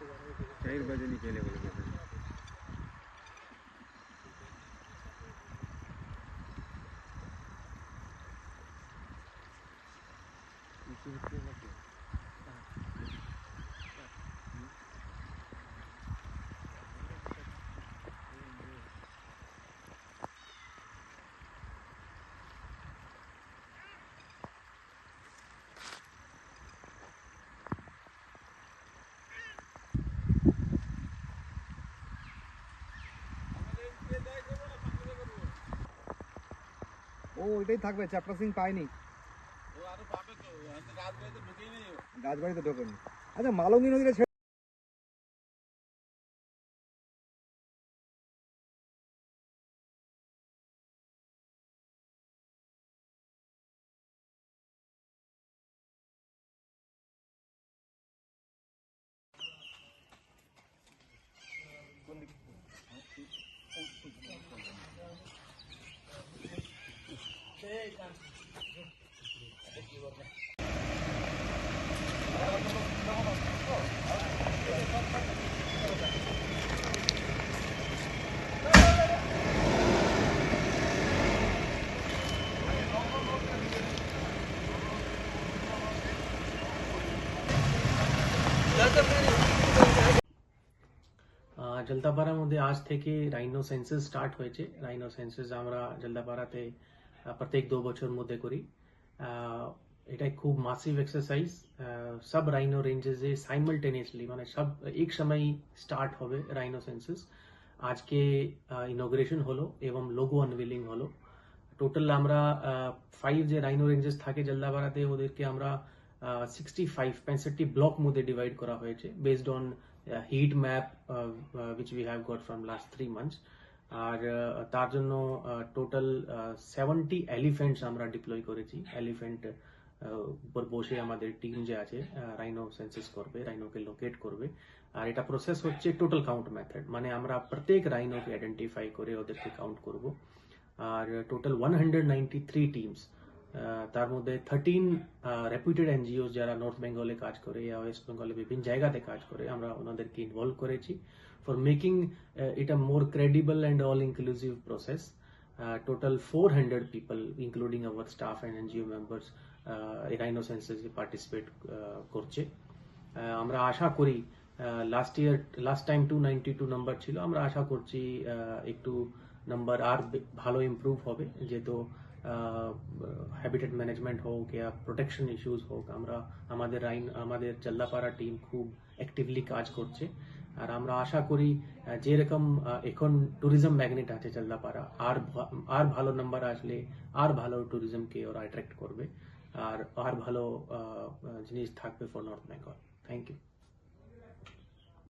चार बजे निकले बोले Thank हैं। ও ওইটাই থাকবে চ্যাপ্টার সিং পায়নি গাছবাড়িতে ঢোকেনি। আচ্ছা মালঙ্গি নদীটা জলদাপাড়ার মধ্যে আজ থেকে রাইনো সেন্সাস স্টার্ট হয়েছে রাইনো সেন্সাস আমরা জলদাপাড়াতে প্রত্যেক দু বছর মধ্যে করি। এটা খুব মাসিভ এক্সারসাইজ সব রাইনো রেঞ্জেসে সাইমালটেনিয়াসলি মানে সব এক সময় স্টার্ট হবে রাইনো সেন্সাস আজকে ইনোগ্রেশন হলো এবং লোগো আনভিলিং হলো। টোটাল আমরা ফাইভ যে রাইনো রেঞ্জেস থাকে জলদাপাড়াতে, ওদেরকে আমরা সিক্সটি ফাইভ পঁয়ষট্টি ব্লক মধ্যে ডিভাইড করা হয়েছে based on heat map which we have got from last three months আর তার জন্য টোটাল সেভেন্টি এলিফেন্টস আমরা ডিপ্লয় করেছি। এলিফেন্ট উপর বসে আমাদের টিম যে আছে রাইনো সেন্সেস করবে রাইনোকে লোকেট করবে। আর এটা প্রসেস হচ্ছে টোটাল কাউন্ট মেথড মানে আমরা প্রত্যেক রাইনোকে আইডেন্টিফাই করে ওদেরকে কাউন্ট করব। আর total one hundred ninety three teams তার মধ্যে থার্টিন রেপুটেড এনজিও যারা নর্থ বেঙ্গলে কাজ করে বা ওয়েস্ট বেঙ্গলে বিভিন্ন জায়গাতে কাজ করে, আমরা ওনাদেরকে ইনভলভ করেছি for making a more credible and all inclusive process total four hundred people including our staff and NGO members rhino সেন্সাসে participate করছে। আমরা আশা করি last year last time two ninety two number ছিল, আমরা আশা করছি একটু নাম্বার আর ভালো ইমপ্রুভ হবে। যেহেতু হ্যাবিটেট ম্যানেজমেন্ট হোক ইয়া প্রোটেকশন ইস্যুস হোক, আমরা আমাদের আইন, আমাদের জল্লাপাড়া টিম খুব অ্যাক্টিভলি কাজ করছে। আর আমরা আশা করি যেরকম এখন ট্যুরিজম ম্যাগনেট আছে জল্লাপাড়া আর আর ভালো নাম্বার আসলে আর ভালো ট্যুরিজমকে ওরা অ্যাট্রাক্ট করবে। আর আর ভালো জিনিস থাকবে for north Bengal thank you